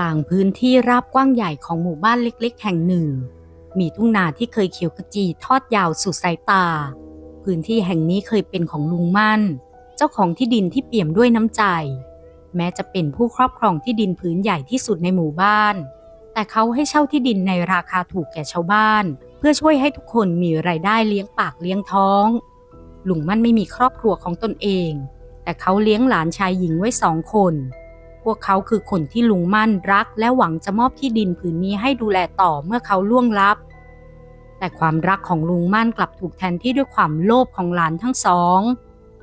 ลางพื้นที่ราบกว้างใหญ่ของหมู่บ้านเล็ก ๆ แห่งหนึ่ง มีทุ่งนาที่เคยเขียวขจีทอดยาวสุดสายตา พื้นที่แห่งนี้เคยเป็นของลุงมั่น เจ้าของที่ดินที่เปี่ยมด้วยน้ำใจ แม้จะเป็นผู้ครอบครองที่ดินพื้นใหญ่ที่สุดในหมู่บ้าน แต่เขาให้เช่าที่ดินในราคาถูกแก่ชาวบ้าน เพื่อช่วยให้ทุกคนมีรายได้เลี้ยงปากเลี้ยงท้อง ลุงมั่นไม่มีครอบครัวของตนเอง แต่เขาเลี้ยงหลานชายหญิงไว้สองคน วกเขาคือคนที่ลุงมั่นรัก และหวังจะมอบที่ดินผืนนี้ให้ดูแลต่อเมื่อเขาล่วงลับ แต่ความรักของลุงมั่นกลับถูกแทนที่ด้วยความโลภของหลานทั้งสอง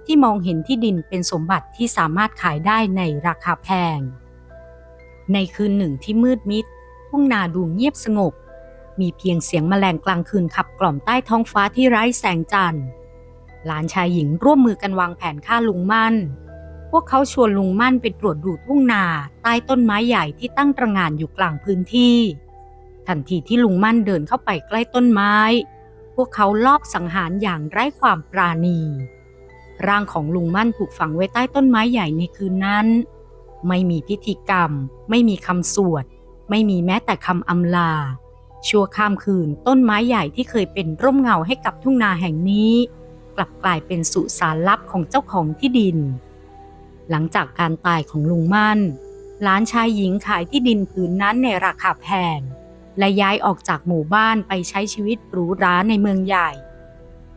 ที่มองเห็นที่ดินเป็นสมบัติที่สามารถขายได้ในราคาแพง ในคืนหนึ่งที่มืดมิดทุ่งนาดูเงียบสงบ มีเพียงเสียงแมลงกลางคืนขับกล่อมใต้ท้องฟ้าที่ไร้แสงจันทร์หลานชายหญิงร่วมมือกันวางแผนฆ่าลุงมั่น วกเขาชวนลุงมั่นไปตรวจดูทุ่งนาใต้ต้นไม้ใหญ่ที่ตั้งตระงานอยู่กลางพื้นที่ ทันทีที่ลุงมั่นเดินเข้าไปใกล้ต้นไม้ พวกเขาลอบสังหารอย่างไร้ความปราณี ร่างของลุงมั่นถูกฝังไว้ใต้ต้นไม้ใหญ่ในคืนนั้น ไม่มีพิธีกรรม ไม่มีคำสวด ไม่มีแม้แต่คำอำลา ชั่วข้ามคืนต้นไม้ใหญ่ที่เคยเป็นร่มเงาให้กับทุ่งนาแห่งนี้ กลับกลายเป็นสุสานลับของเจ้าของที่ดิน หลังจากการตายของลุงมั่น หลานชายหญิงขายที่ดินผืนนั้นในราคาแพงและย้ายออกจากหมู่บ้านไปใช้ชีวิตหรูหราในเมืองใหญ่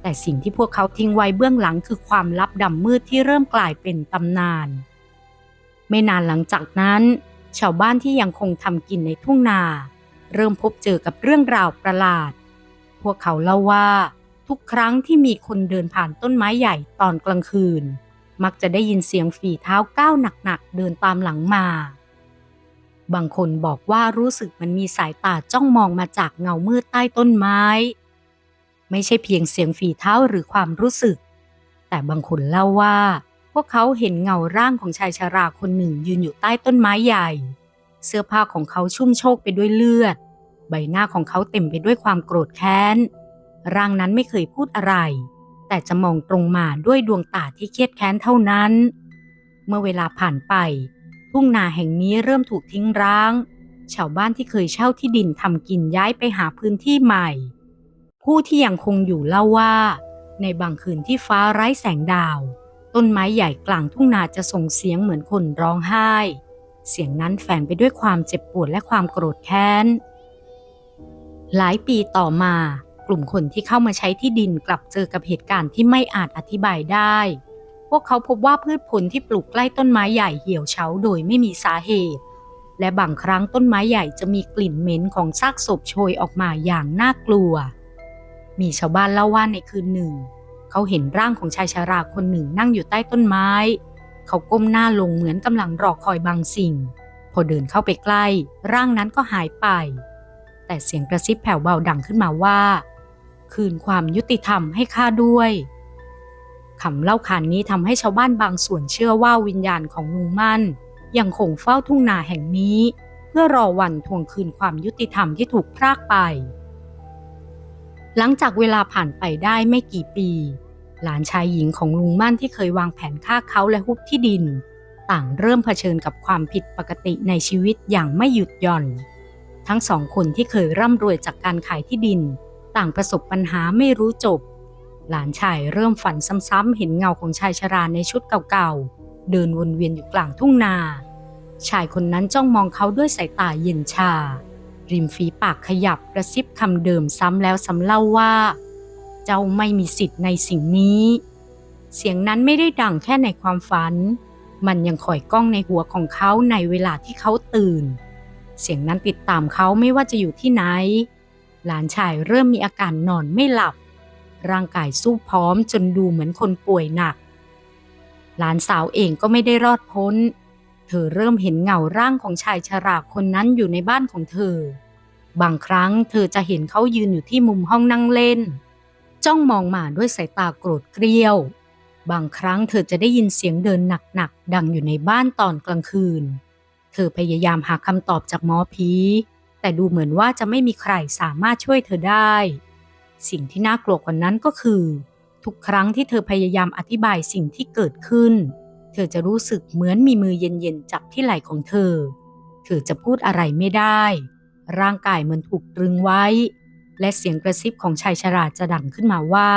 แต่สิ่งที่พวกเขาทิ้งไว้เบื้องหลังคือความลับดำมืดที่เริ่มกลายเป็นตำนาน ไม่นานหลังจากนั้น ชาวบ้านที่ยังคงทำกินในทุ่งนา เริ่มพบเจอกับเรื่องราวประหลาด พวกเขาเล่าว่า ทุกครั้งที่มีคนเดินผ่านต้นไม้ใหญ่ตอนกลางคืน มักจะได้ยินเสียงฝีเท้าก้าวหนักๆเดินตามหลังมา บางคนบอกว่ารู้สึกมันมีสายตาจ้องมองมาจากเงามืดใต้ต้นไม้ ไม่ใช่เพียงเสียงฝีเท้าหรือความรู้สึก แต่บางคนเล่าว่า พวกเขาเห็นเงาร่างของชายชราคนหนึ่งยืนอยู่ใต้ต้นไม้ใหญ่ เสื้อผ้าของเขาชุ่มโชกไปด้วยเลือด ใบหน้าของเขาเต็มไปด้วยความโกรธแค้นร่างนั้นไม่เคยพูดอะไร แต่จะมองตรงมาด้วยดวงตาที่เครียดแค้นเท่านั้น เมื่อเวลาผ่านไป ทุ่งนาแห่งนี้เริ่มถูกทิ้งร้าง ชาวบ้านที่เคยเช่าที่ดินทำกินย้ายไปหาพื้นที่ใหม่ ผู้ที่ยังคงอยู่เล่าว่า ในบางคืนที่ฟ้าไร้แสงดาว ต้นไม้ใหญ่กลางทุ่งนาจะส่งเสียงเหมือนคนร้องไห้ เสียงนั้นแฝงไปด้วยความเจ็บปวดและความโกรธแค้นหลายปีต่อมา กลุ่มคนที่เข้ามาใช้ที่ดินกลับเจอกับเหตุการณ์ที่ไม่อาจอธิบายได้ พวกเขาพบว่าพืชผลที่ปลูกใกล้ต้นไม้ใหญ่เหี่ยวเฉาโดยไม่มีสาเหตุ และบางครั้งต้นไม้ใหญ่จะมีกลิ่นเหม็นของซากศพโชยออกมาอย่างน่ากลัว มีชาวบ้านเล่าว่าในคืนหนึ่ง เขาเห็นร่างของชายชาราคนหนึ่งนั่งอยู่ใต้ต้นไม้ เขาก้มหน้าลงเหมือนกำลังรอคอยบางสิ่ง พอเดินเข้าไปใกล้ ร่างนั้นก็หายไปแต่เสียงกระซิบแผ่วเบาดังขึ้นมาว่า คืนความยุติธรรมให้ข้าด้วยคำเล่าขานนี้ทำให้ชาวบ้านบางส่วนเชื่อว่าวิญญาณของลุงมั่น ยังคงเฝ้าทุ่งนาแห่งนี้ เพื่อรอวันทวงคืนความยุติธรรมที่ถูกพรากไป หลังจากเวลาผ่านไปได้ไม่กี่ปี หลานชายหญิงของลุงมั่นที่เคยวางแผนฆ่าเขาและฮุบที่ดิน ต่างเริ่มเผชิญกับความผิดปกติในชีวิตอย่างไม่หยุดหย่อน ทั้งสองคนที่เคยร่ำรวยจากการขายที่ดิน ต่างประสบปัญหาไม่รู้จบ หลานชายเริ่มฝันซ้ำๆเห็นเงาของชายชราในชุดเก่าๆ เดินวนเวียนอยู่กลางทุ่งนา ชายคนนั้นจ้องมองเขาด้วยสายตาเย็นชา ริมฝีปากขยับกระซิบคำเดิมซ้ำแล้วซ้ำเล่าว่า เจ้าไม่มีสิทธิ์ในสิ่งนี้ เสียงนั้นไม่ได้ดังแค่ในความฝัน มันยังคอยก้องในหัวของเขาในเวลาที่เขาตื่น เสียงนั้นติดตามเขาไม่ว่าจะอยู่ที่ไหน หลานชายเริ่มมีอาการนอนไม่หลับ ร่างกายสู้พร้อมจนดูเหมือนคนป่วยหนัก หลานสาวเองก็ไม่ได้รอดพ้น เธอเริ่มเห็นเงาร่างของชายชราคนนั้นอยู่ในบ้านของเธอ บางครั้งเธอจะเห็นเขายืนอยู่ที่มุมห้องนั่งเล่น จ้องมองมาด้วยสายตาโกรธเกรียว บางครั้งเธอจะได้ยินเสียงเดินหนักๆดังอยู่ในบ้านตอนกลางคืน เธอพยายามหาคำตอบจากหมอผี แต่ดูเหมือนว่าจะไม่มีใครสามารถช่วยเธอได้ สิ่งที่น่ากลัวกว่านั้นก็คือ ทุกครั้งที่เธอพยายามอธิบายสิ่งที่เกิดขึ้น เธอจะรู้สึกเหมือนมีมือเย็นๆจับที่ไหล่ของเธอ เธอจะพูดอะไรไม่ได้ ร่างกายเหมือนถูกตรึงไว้ และเสียงกระซิบของชายชราจะดังขึ้นมาว่า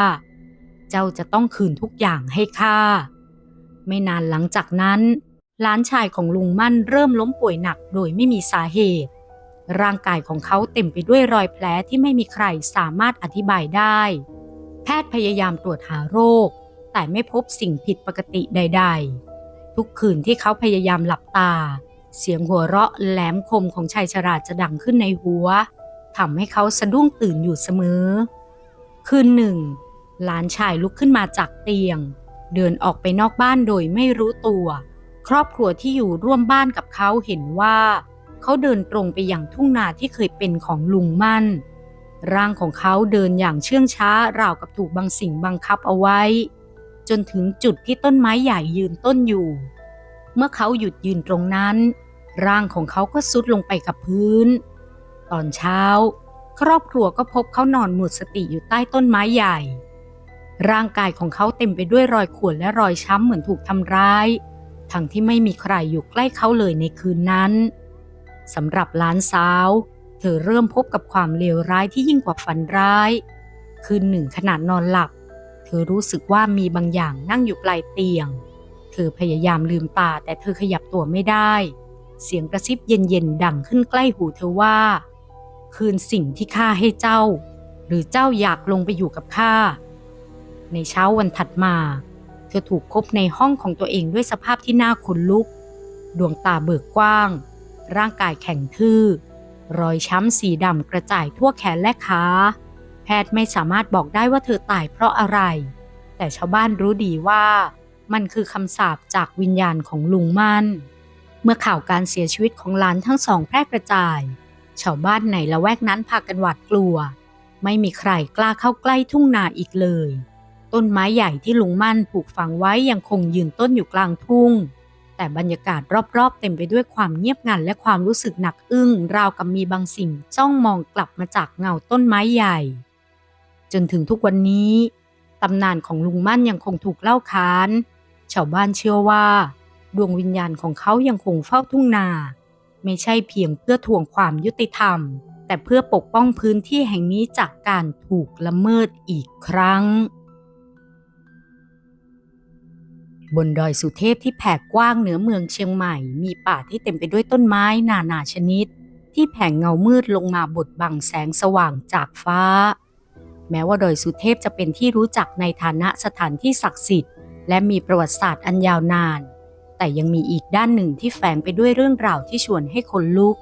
เจ้าจะต้องคืนทุกอย่างให้ข้าไม่นานหลังจากนั้นหลานชายของลุงมั่นเริ่มล้มป่วยหนักโดยไม่มีสาเหตุ ร่างกายของเขาเต็มไปด้วยรอยแผลที่ไม่มีใครสามารถอธิบายได้ แพทย์พยายามตรวจหาโรค แต่ไม่พบสิ่งผิดปกติใด ๆ ทุกคืนที่เขาพยายามหลับตา เสียงหัวเราะแหลมคมของชายชราจะดังขึ้นในหัวทำให้เขาสะดุ้งตื่นอยู่เสมอ คืนหนึ่ง หลานชายลุกขึ้นมาจากเตียง เดินออกไปนอกบ้านโดยไม่รู้ตัว ครอบครัวที่อยู่ร่วมบ้านกับเขาเห็นว่า เขาเดินตรงไปยังทุ่งนาที่เคยเป็นของลุงมั่น ร่างของเขาเดินอย่างเชื่องช้าราวกับถูกบางสิ่งบังคับเอาไว้ จนถึงจุดที่ต้นไม้ใหญ่ยืนต้นอยู่ เมื่อเขาหยุดยืนตรงนั้น ร่างของเขาก็ซุดลงไปกับพื้น ตอนเช้า ครอบครัวก็พบเขานอนหมดสติอยู่ใต้ต้นไม้ใหญ่ ร่างกายของเขาเต็มไปด้วยรอยข่วนและรอยช้ำเหมือนถูกทำร้าย ทั้งที่ไม่มีใครอยู่ใกล้เขาเลยในคืนนั้น สำหรับหลานสาว เธอเริ่มพบกับความเลวร้ายที่ยิ่งกว่าฝันร้าย คืนหนึ่งขณะนอนหลับ เธอรู้สึกว่ามีบางอย่างนั่งอยู่ปลายเตียง เธอพยายามลืมตาแต่เธอขยับตัวไม่ได้ เสียงกระซิบเย็นๆดังขึ้นใกล้หูเธอว่า คืนสิ่งที่ข้าให้เจ้า หรือเจ้าอยากลงไปอยู่กับข้าในเช้าวันถัดมา เธอถูกพบในห้องของตัวเองด้วยสภาพที่น่าขนลุก ดวงตาเบิกกว้าง ร่างกายแข็งทื่อ รอยช้ำสีดำกระจายทั่วแขนและขา แพทย์ไม่สามารถบอกได้ว่าเธอตายเพราะอะไร แต่ชาวบ้านรู้ดีว่า มันคือคำสาปจากวิญญาณของลุงมั่น เมื่อข่าวการเสียชีวิตของหลานทั้งสองแพร่กระจาย ชาวบ้านในละแวกนั้นพากันหวาดกลัว ไม่มีใครกล้าเข้าใกล้ทุ่งนาอีกเลย ต้นไม้ใหญ่ที่ลุงมั่นปลูกฝังไว้ยังคงยืนต้นอยู่กลางทุ่ง แต่บรรยากาศรอบๆ เต็มไปด้วยความเงียบงันและความรู้สึกหนักอึ้ง ราวกับมีบางสิ่งจ้องมองกลับมาจากเงาต้นไม้ใหญ่ จนถึงทุกวันนี้ตำนานของลุงมั่นยังคงถูกเล่าขาน ชาวบ้านเชื่อว่า ดวงวิญญาณของเขายังคงเฝ้าทุ่งนา ไม่ใช่เพียงเพื่อทวงความยุติธรรม แต่เพื่อปกป้องพื้นที่แห่งนี้จากการถูกละเมิดอีกครั้ง บนดอยสุเทพที่แผ่กว้างเหนือเมืองเชียงใหม่ มีป่าที่เต็มไปด้วยต้นไม้นานาชนิด ที่แผ่เงามืดลงมาบดบังแสงสว่างจากฟ้า แม้ว่าดอยสุเทพจะเป็นที่รู้จักในฐานะสถานที่ศักดิ์สิทธิ์ และมีประวัติศาสตร์อันยาวนาน แต่ยังมีอีกด้านหนึ่งที่แฝงไปด้วยเรื่องราวที่ชวนให้คนลุก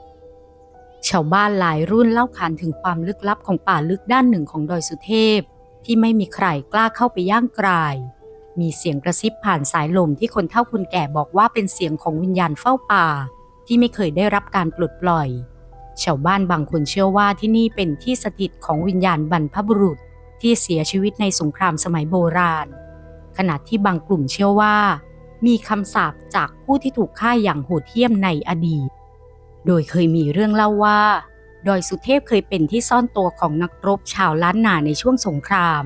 ชาวบ้านหลายรุ่นเล่าขานถึงความลึกลับของป่าลึกด้านหนึ่งของดอยสุเทพ ที่ไม่มีใครกล้าเข้าไปย่างกราย มีเสียงกระซิบผ่านสายลมที่คนเฒ่าคนแก่บอกว่าเป็นเสียงของวิญญาณเฝ้าป่า ที่ไม่เคยได้รับการปลดปล่อย ชาวบ้านบางคนเชื่อว่าที่นี่เป็นที่สถิตของวิญญาณบรรพบุรุษ ที่เสียชีวิตในสงครามสมัยโบราณ ขณะที่บางกลุ่มเชื่อว่า มีคำสาปจากผู้ที่ถูกฆ่าอย่างโหดเหี้ยมในอดีต โดยเคยมีเรื่องเล่าว่าดอยสุเทพเคยเป็นที่ซ่อนตัวของนักรบชาวล้านนาในช่วงสงคราม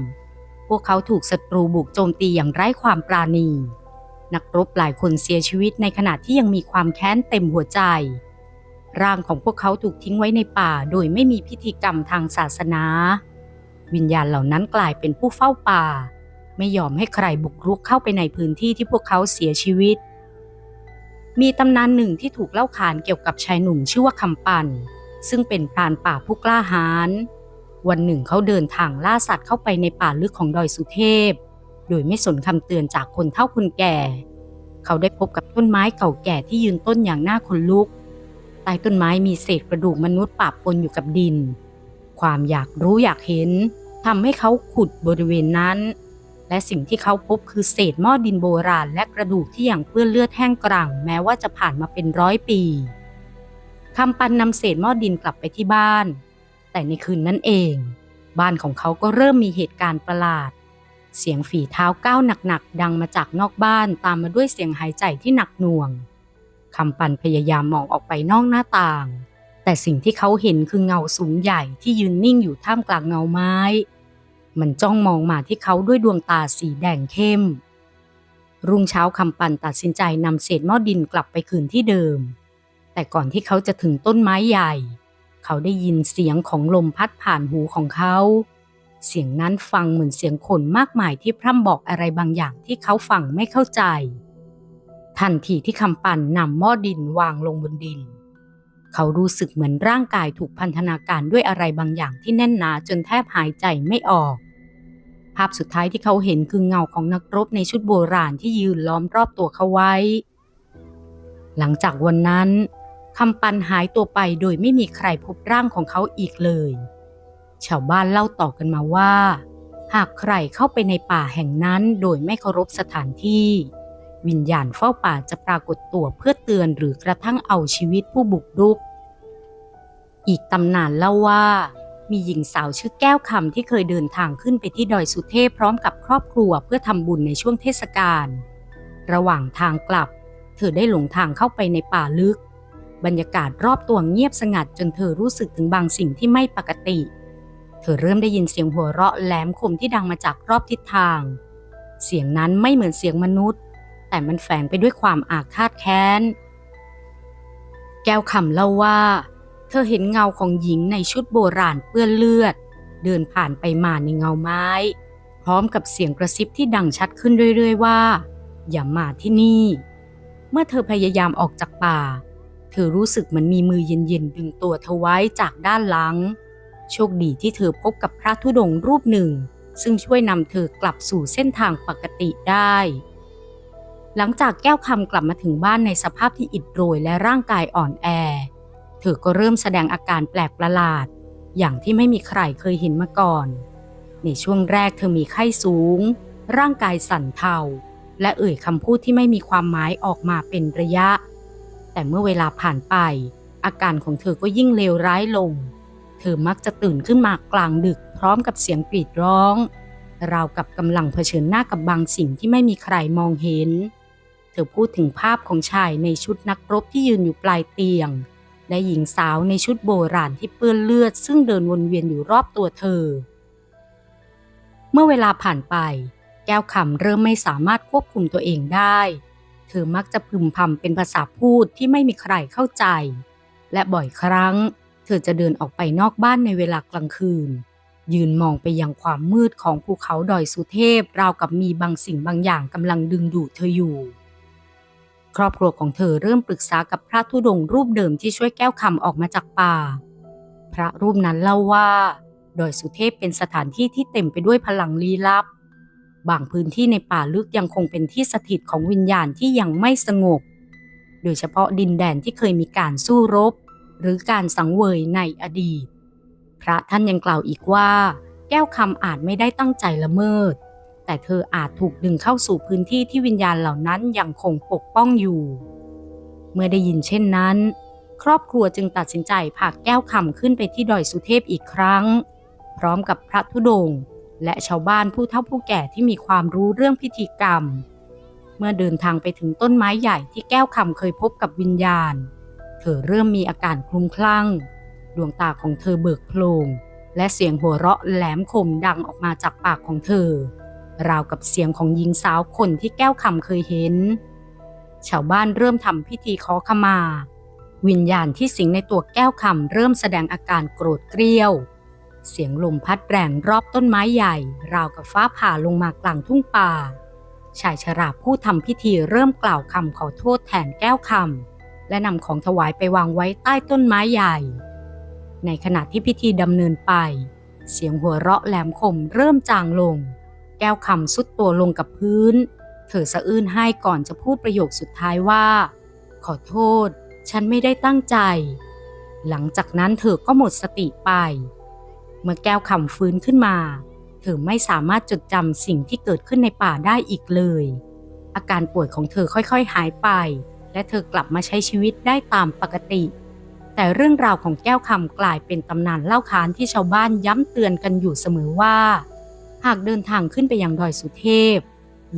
วกเขาถูกศัตรูบุกโจมตีอย่างไร้ความปราณี นักรบหลายคนเสียชีวิตในขณะที่ยังมีความแค้นเต็มหัวใจ ร่างของพวกเขาถูกทิ้งไว้ในป่าโดยไม่มีพิธีกรรมทางศาสนา วิญญาณเหล่านั้นกลายเป็นผู้เฝ้าป่า ไม่ยอมให้ใครบุกรุกเข้าไปในพื้นที่ที่พวกเขาเสียชีวิต มีตำนานหนึ่งที่ถูกเล่าขานเกี่ยวกับชายหนุ่มชื่อว่าคำปัน ซึ่งเป็นพรานป่าผู้กล้าหาญ วันหนึ่งเขาเดินทางล่าสัตว์เข้าไปในป่าลึกของดอยสุเทพ โดยไม่สนคำเตือนจากคนเฒ่าคนแก่ เขาได้พบกับต้นไม้เก่าแก่ที่ยืนต้นอย่างน่าขนลุก ใต้ต้นไม้มีเศษกระดูกมนุษย์ปะปนอยู่กับดิน ความอยากรู้อยากเห็นทำให้เขาขุดบริเวณนั้น และสิ่งที่เขาพบคือเศษหม้อดินโบราณ และกระดูกที่ยังเปื้อนเลือดแห้งกรังแม้ว่าจะผ่านมาเป็นร้อยปีคำปันนำเศษหม้อดินกลับไปที่บ้าน แต่ในคืนนั้นเอง บ้านของเขาก็เริ่มมีเหตุการณ์ประหลาด เสียงฝีเท้าก้าวหนักๆ ดังมาจากนอกบ้านตามมาด้วยเสียงหายใจที่หนักหน่วงคำปันพยายามมองออกไปนอกหน้าต่าง แต่สิ่งที่เขาเห็นคือเงาสูงใหญ่ที่ยืนนิ่งอยู่ท่ามกลางเงาไม้ มันจ้องมองมาที่เขาด้วยดวงตาสีแดงเข้ม รุ่งเช้าคำปันตัดสินใจนำเศษหม้อดินกลับไปคืนที่เดิม แต่ก่อนที่เขาจะถึงต้นไม้ใหญ่ เขาได้ยินเสียงของลมพัดผ่านหูของเขา เสียงนั้นฟังเหมือนเสียงคนมากมายที่พร่ำบอกอะไรบางอย่างที่เขาฟังไม่เข้าใจ ทันทีที่คำปั่นนำหม้อดินวางลงบนดิน เขารู้สึกเหมือนร่างกายถูกพันธนาการด้วยอะไรบางอย่างที่แน่นหนาจนแทบหายใจไม่ออก ภาพสุดท้ายที่เขาเห็นคือเงาของนักรบในชุดโบราณที่ยืนล้อมรอบตัวเขาไว้ หลังจากวันนั้นำปันหายตัวไปโดยไม่มีใครพบร่างของเขาอีกเลย ชาวบ้านเล่าต่อกันมาว่า หากใครเข้าไปในป่าแห่งนั้นโดยไม่เคารพสถานที่ วิญญาณเฝ้าป่าจะปรากฏตัวเพื่อเตือนหรือกระทั่งเอาชีวิตผู้บุกรุก อีกตำนานเล่าว่า มีหญิงสาวชื่อแก้วคำที่เคยเดินทางขึ้นไปที่ดอยสุเทพพร้อมกับครอบครัวเพื่อทำบุญในช่วงเทศกาลระหว่างทางกลับ เธอได้หลงทางเข้าไปในป่าลึก บรรยากาศรอบตัวเงียบสงัดจนเธอรู้สึกถึงบางสิ่งที่ไม่ปกติ เธอเริ่มได้ยินเสียงหัวเราะแหลมคมที่ดังมาจากรอบทิศทาง เสียงนั้นไม่เหมือนเสียงมนุษย์ แต่มันแฝงไปด้วยความอาฆาตแค้น แก้วคำเล่าว่า เธอเห็นเงาของหญิงในชุดโบราณเปื้อนเลือด เดินผ่านไปมาในเงาไม้ พร้อมกับเสียงกระซิบที่ดังชัดขึ้นเรื่อยๆว่า อย่ามาที่นี่ เมื่อเธอพยายามออกจากป่า เธอรู้สึกเหมันมีมือเย็นๆดึงตัวเธอไว้จากด้านหลัง โชคดีที่เธอพบกับพระธุดงค์รูปหนึ่ง ซึ่งช่วยนำเธอกลับสู่เส้นทางปกติได้ หลังจากแก้วคำกลับมาถึงบ้านในสภาพที่อิดโรยและร่างกายอ่อนแอ เธอก็เริ่มแสดงอาการแปลกประหลาด อย่างที่ไม่มีใครเคยเห็นมาก่อน ในช่วงแรกเธอมีไข้สูง ร่างกายสั่นเทาและเอ่ยคำพูดที่ไม่มีความหมายออกมาเป็นระยะ แต่เมื่อเวลาผ่านไป อาการของเธอก็ยิ่งเลวร้ายลง เธอมักจะตื่นขึ้นมากลางดึกพร้อมกับเสียงกรีดร้อง ราวกับกำลังเผชิญหน้ากับบางสิ่งที่ไม่มีใครมองเห็น เธอพูดถึงภาพของชายในชุดนักรบที่ยืนอยู่ปลายเตียง และหญิงสาวในชุดโบราณที่เปื้อนเลือด ซึ่งเดินวนเวียนอยู่รอบตัวเธอ เมื่อเวลาผ่านไป แก้วคำเริ่มไม่สามารถควบคุมตัวเองได้ เธอมักจะพึมพำเป็นภาษาพูดที่ไม่มีใครเข้าใจ และบ่อยครั้ง เธอจะเดินออกไปนอกบ้านในเวลากลางคืน ยืนมองไปยังความมืดของภูเขาดอยสุเทพราวกับมีบางสิ่งบางอย่างกำลังดึงดูดเธออยู่ ครอบครัวของเธอเริ่มปรึกษากับพระธุดงค์รูปเดิมที่ช่วยแก้วคำออกมาจากป่า พระรูปนั้นเล่าว่าดอยสุเทพเป็นสถานที่ที่เต็มไปด้วยพลังลี้ลับ บางพื้นที่ในป่าลึกยังคงเป็นที่สถิตของวิญญาณที่ยังไม่สงบ โดยเฉพาะดินแดนที่เคยมีการสู้รบ หรือการสังเวยในอดีต พระท่านยังกล่าวอีกว่า แก้วคำอาจไม่ได้ตั้งใจละเมิด แต่เธออาจถูกดึงเข้าสู่พื้นที่ที่วิญญาณเหล่านั้นยังคงปกป้องอยู่ เมื่อได้ยินเช่นนั้น ครอบครัวจึงตัดสินใจพาแก้วคำขึ้นไปที่ดอยสุเทพอีกครั้ง พร้อมกับพระธุดงค์ และชาวบ้านผู้เฒ่าผู้แก่ที่มีความรู้เรื่องพิธีกรรม เมื่อเดินทางไปถึงต้นไม้ใหญ่ที่แก้วคำเคยพบกับวิญญาณ เธอเริ่มมีอาการคลุ้มคลั่ง ดวงตาของเธอเบิกโพลงและเสียงหัวเราะแหลมคมดังออกมาจากปากของเธอ ราวกับเสียงของหญิงสาวคนที่แก้วคำเคยเห็น ชาวบ้านเริ่มทำพิธีขอขมา วิญญาณที่สิงในตัวแก้วคำเริ่มแสดงอาการโกรธเกรี้ยว เสียงลมพัดแรงรอบต้นไม้ใหญ่ ราวกับฟ้าผ่าลงมากลางทุ่งป่า ชายชราผู้ทำพิธีเริ่มกล่าวคำขอโทษแทนแก้วคำและนำของถวายไปวางไว้ใต้ต้นไม้ใหญ่ ในขณะที่พิธีดำเนินไป เสียงหัวเราะแหลมคมเริ่มจางลง แก้วคำสุดตัวลงกับพื้น เธอสะอื้นให้ก่อนจะพูดประโยคสุดท้ายว่า ขอโทษ ฉันไม่ได้ตั้งใจ หลังจากนั้นเธอก็หมดสติไป เมื่อแก้วคำฟื้นขึ้นมา เธอไม่สามารถจดจำสิ่งที่เกิดขึ้นในป่าได้อีกเลย อาการป่วยของเธอค่อยๆหายไป และเธอกลับมาใช้ชีวิตได้ตามปกติ แต่เรื่องราวของแก้วคำกลายเป็นตำนานเล่าขานที่ชาวบ้านย้ำเตือนกันอยู่เสมอว่า หากเดินทางขึ้นไปยังดอยสุเทพ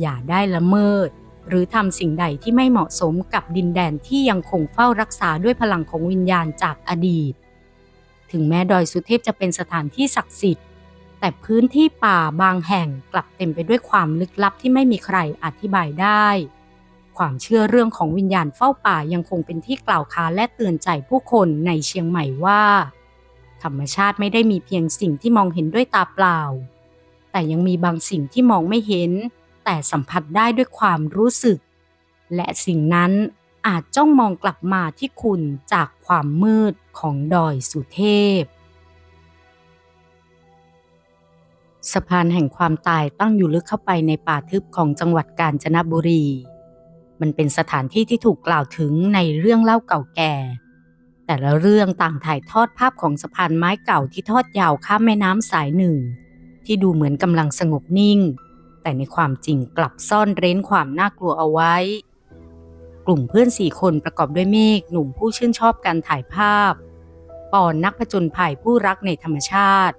อย่าได้ละเมิด หรือทำสิ่งใดที่ไม่เหมาะสมกับดินแดนที่ยังคงเฝ้ารักษาด้วยพลังของวิญญาณจากอดีต ถึงแม้ดอยสุเทพจะเป็นสถานที่ศักดิ์สิทธิ์ แต่พื้นที่ป่าบางแห่งกลับเต็มไปด้วยความลึกลับที่ไม่มีใครอธิบายได้ ความเชื่อเรื่องของวิญญาณเฝ้าป่ายังคงเป็นที่กล่าวค้านและเตือนใจผู้คนในเชียงใหม่ว่า ธรรมชาติไม่ได้มีเพียงสิ่งที่มองเห็นด้วยตาเปล่า แต่ยังมีบางสิ่งที่มองไม่เห็น แต่สัมผัสได้ด้วยความรู้สึก และสิ่งนั้น อาจจ้องมองกลับมาที่คุณจากความมืดของดอยสุเทพ สะพานแห่งความตายตั้งอยู่ลึกเข้าไปในป่าทึบของจังหวัดกาญจนบุรี มันเป็นสถานที่ที่ถูกกล่าวถึงในเรื่องเล่าเก่าแก่ แต่ละเรื่องต่างถ่ายทอดภาพของสะพานไม้เก่าที่ทอดยาวข้ามแม่น้ำสายหนึ่ง ที่ดูเหมือนกำลังสงบนิ่ง แต่ในความจริงกลับซ่อนเร้นความน่ากลัวเอาไว้ กลุ่มเพื่อนสี่คนประกอบด้วยเมฆหนุ่มผู้ชื่นชอบการถ่ายภาพ ปอนนักผจญภัยผู้รักในธรรมชาติ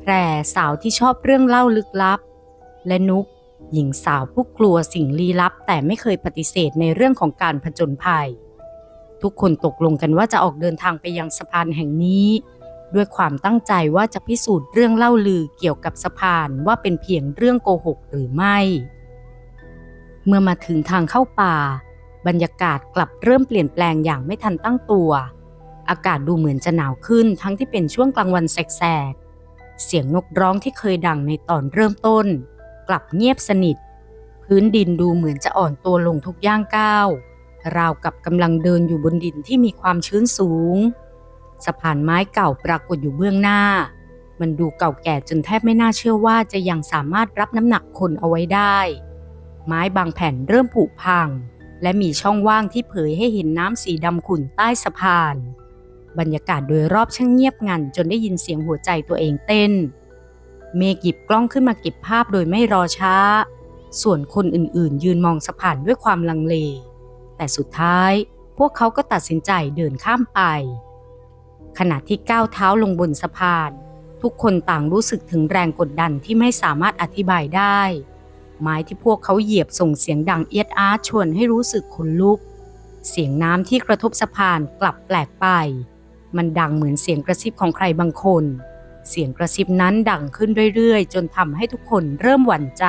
แพรสาวที่ชอบเรื่องเล่าลึกลับ และนุก หญิงสาวผู้กลัวสิ่งลี้ลับ แต่ไม่เคยปฏิเสธในเรื่องของการผจญภัย ทุกคนตกลงกันว่าจะออกเดินทางไปยังสะพานแห่งนี้ ด้วยความตั้งใจว่าจะพิสูจน์เรื่องเล่าลือเกี่ยวกับสะพานว่าเป็นเพียงเรื่องโกหกหรือไม่ เมื่อมาถึงทางเข้าป่า บรรยากาศกลับเริ่มเปลี่ยนแปลงอย่างไม่ทันตั้งตัว อากาศดูเหมือนจะหนาวขึ้นทั้งที่เป็นช่วงกลางวันแสกๆ เสียงนกร้องที่เคยดังในตอนเริ่มต้น กลับเงียบสนิท พื้นดินดูเหมือนจะอ่อนตัวลงทุกย่างก้าว ราวกับกำลังเดินอยู่บนดินที่มีความชื้นสูง สะพานไม้เก่าปรากฏอยู่เบื้องหน้า มันดูเก่าแก่จนแทบไม่น่าเชื่อว่าจะยังสามารถรับน้ำหนักคนเอาไว้ได้ ไม้บางแผ่นเริ่มผุพัง และมีช่องว่างที่เผยให้เห็นน้ำสีดำขุ่นใต้สะพาน บรรยากาศโดยรอบช่างเงียบงันจนได้ยินเสียงหัวใจตัวเองเต้น เมฆหยิบกล้องขึ้นมาเก็บภาพโดยไม่รอช้า ส่วนคนอื่นๆ ยืนมองสะพานด้วยความลังเล แต่สุดท้ายพวกเขาก็ตัดสินใจเดินข้ามไป ขณะที่ก้าวเท้าลงบนสะพาน ทุกคนต่างรู้สึกถึงแรงกดดันที่ไม่สามารถอธิบายได้ ไม้ที่พวกเขาเหยียบส่งเสียงดังเอียดอาร์ชวนให้รู้สึกขนลุก เสียงน้ำที่กระทบสะพานกลับแปลกไป มันดังเหมือนเสียงกระซิบของใครบางคน เสียงกระซิบนั้นดังขึ้นเรื่อยๆ จนทำให้ทุกคนเริ่มหวั่นใจ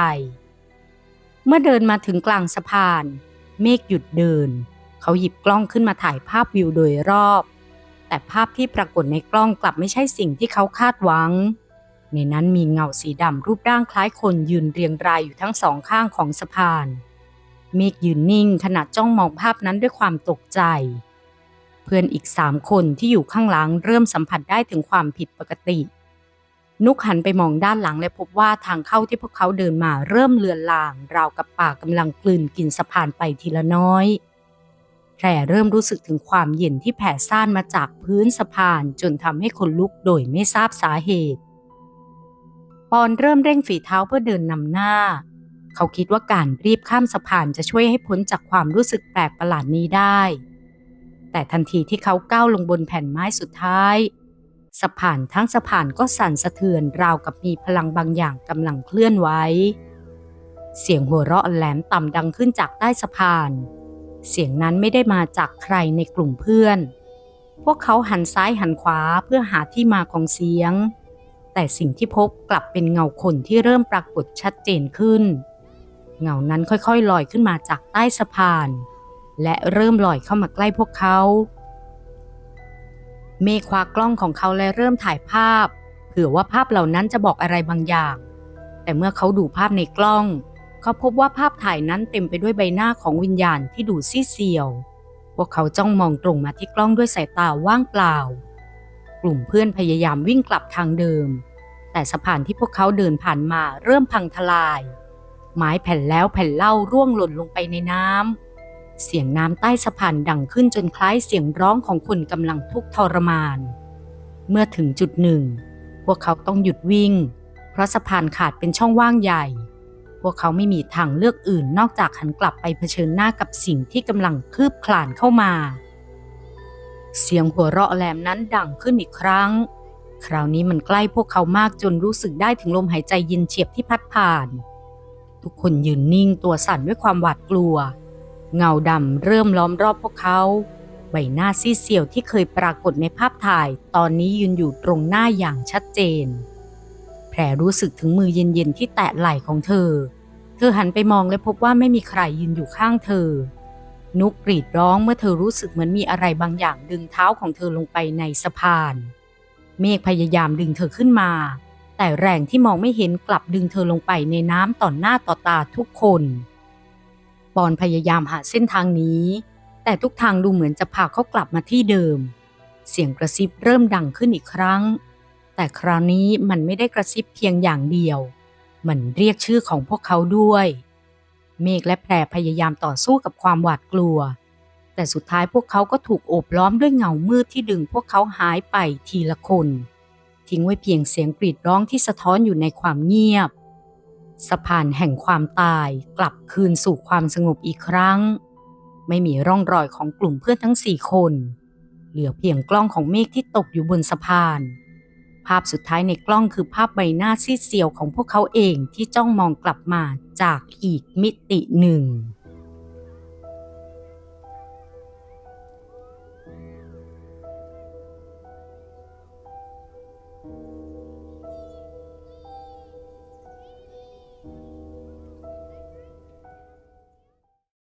เมื่อเดินมาถึงกลางสะพาน เมฆหยุดเดิน เขาหยิบกล้องขึ้นมาถ่ายภาพวิวโดยรอบ แต่ภาพที่ปรากฏในกล้องกลับไม่ใช่สิ่งที่เขาคาดหวัง ในนั้นมีเงาสีดำรูปร่างคล้ายคนยืนเรียงรายอยู่ทั้งสองข้างของสะพาน เมฆยืนนิ่งขณะจ้องมองภาพนั้นด้วยความตกใจ เพื่อนอีกสามคนที่อยู่ข้างหลังเริ่มสัมผัสได้ถึงความผิดปกติ นุกหันไปมองด้านหลังและพบว่าทางเข้าที่พวกเขาเดินมาเริ่มเลือนลาง ราวกับป่ากำลังกลืนกินสะพานไปทีละน้อยแพรเริ่มรู้สึกถึงความเย็นที่แผ่ซ่านมาจากพื้นสะพานจนทำให้คนลุกโดยไม่ทราบสาเหตุ ปอนเริ่มเร่งฝีเท้าเพื่อเดินนำหน้า เขาคิดว่าการรีบข้ามสะพานจะช่วยให้พ้นจากความรู้สึกแปลกประหลาดนี้ได้ แต่ทันทีที่เขาก้าวลงบนแผ่นไม้สุดท้าย สะพานทั้งสะพานก็สั่นสะเทือนราวกับมีพลังบางอย่างกำลังเคลื่อนไหวเสียงหัวเราะแหลมต่ำดังขึ้นจากใต้สะพาน เสียงนั้นไม่ได้มาจากใครในกลุ่มเพื่อน พวกเขาหันซ้ายหันขวาเพื่อหาที่มาของเสียง แต่สิ่งที่พบกลับเป็นเงาคนที่เริ่มปรากฏชัดเจนขึ้น เงานั้นค่อยๆลอยขึ้นมาจากใต้สะพาน และเริ่มลอยเข้ามาใกล้พวกเขา เมฆคว้ากล้องของเขาและเริ่มถ่ายภาพ เผื่อว่าภาพเหล่านั้นจะบอกอะไรบางอย่าง แต่เมื่อเขาดูภาพในกล้อง เขาพบว่าภาพถ่ายนั้นเต็มไปด้วยใบหน้าของวิญญาณที่ดูซีเซียว พวกเขาจ้องมองตรงมาที่กล้องด้วยสายตาว่างเปล่า ลุ่มเพื่อนพยายามวิ่งกลับทางเดิม แต่สะพานที่พวกเขาเดินผ่านมาเริ่มพังทลาย ไม้แผ่นแล้วแผ่นเล่าร่วงหล่นลงไปในน้ำเสียงน้ำใต้สะพานดังขึ้นจนคล้ายเสียงร้องของคนกำลังทุกข์ทรมาน เมื่อถึงจุดหนึ่ง พวกเขาต้องหยุดวิ่ง เพราะสะพานขาดเป็นช่องว่างใหญ่ พวกเขาไม่มีทางเลือกอื่นนอกจากหันกลับไปเผชิญหน้ากับสิ่งที่กำลังคืบคลานเข้ามา เสียงหัวเราะแหลมนั้นดังขึ้นอีกครั้ง คราวนี้มันใกล้พวกเขามากจนรู้สึกได้ถึงลมหายใจเย็นเฉียบที่พัดผ่าน ทุกคนยืนนิ่งตัวสั่นด้วยความหวาดกลัว เงาดำเริ่มล้อมรอบพวกเขา ใบหน้าซีเซียวที่เคยปรากฏในภาพถ่าย ตอนนี้ยืนอยู่ตรงหน้าอย่างชัดเจนแผลรู้สึกถึงมือเย็นๆที่แตะไหล่ของเธอ เธอหันไปมองและพบว่าไม่มีใครยืนอยู่ข้างเธอ นุกกรีดร้องเมื่อเธอรู้สึกเหมือนมีอะไรบางอย่างดึงเท้าของเธอลงไปในสะพาน เมฆพยายามดึงเธอขึ้นมา แต่แรงที่มองไม่เห็นกลับดึงเธอลงไปในน้ำต่อหน้าต่อตาทุกคน ปอนพยายามหาเส้นทางนี้ แต่ทุกทางดูเหมือนจะพาเขากลับมาที่เดิม เสียงกระซิบเริ่มดังขึ้นอีกครั้ง แต่คราวนี้มันไม่ได้กระซิบเพียงอย่างเดียว มันเรียกชื่อของพวกเขาด้วย เมฆและแพรพยายามต่อสู้กับความหวาดกลัว แต่สุดท้ายพวกเขาก็ถูกโอบล้อมด้วยเงามืดที่ดึงพวกเขาหายไปทีละคน ทิ้งไว้เพียงเสียงกรีดร้องที่สะท้อนอยู่ในความเงียบ สะพานแห่งความตายกลับคืนสู่ความสงบอีกครั้ง ไม่มีร่องรอยของกลุ่มเพื่อนทั้งสี่คน เหลือเพียงกล้องของเมฆที่ตกอยู่บนสะพาน ภาพสุดท้ายในกล้องคือภาพใบหน้าซีดเซียวของพวกเขาเองที่จ้องมองกลับมาจากอีกมิติหนึ่ง